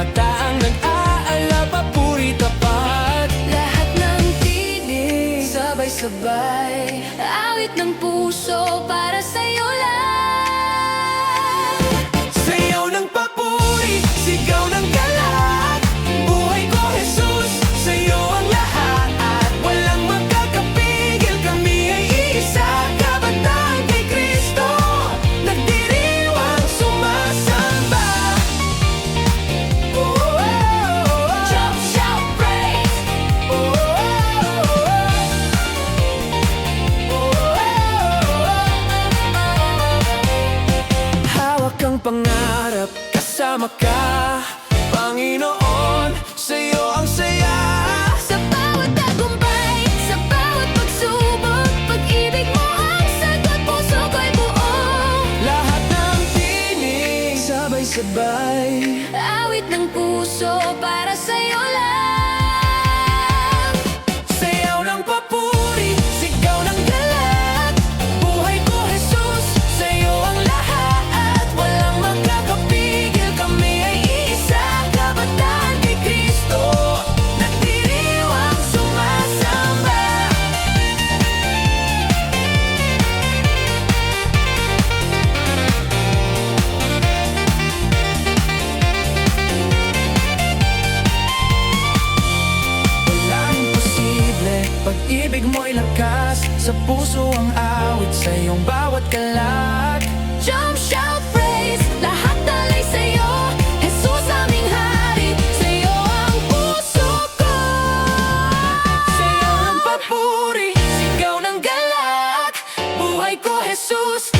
mata ang nag-aala Papuri tapat. Lahat ng tinig Sabay-sabay. Awit ng puso para sa'yo lang. Awit ng puso para sa'yo lang Pag-ibig mo'y lakas Sa puso ang awit Sa iyong bawat kalat. Jump, shout, praise Lahat talay sa'yo. Jesus aming hari Sa'yo ang puso ko. Sa'yo ang papuri Sigaw ng galak Buhay ko, Jesus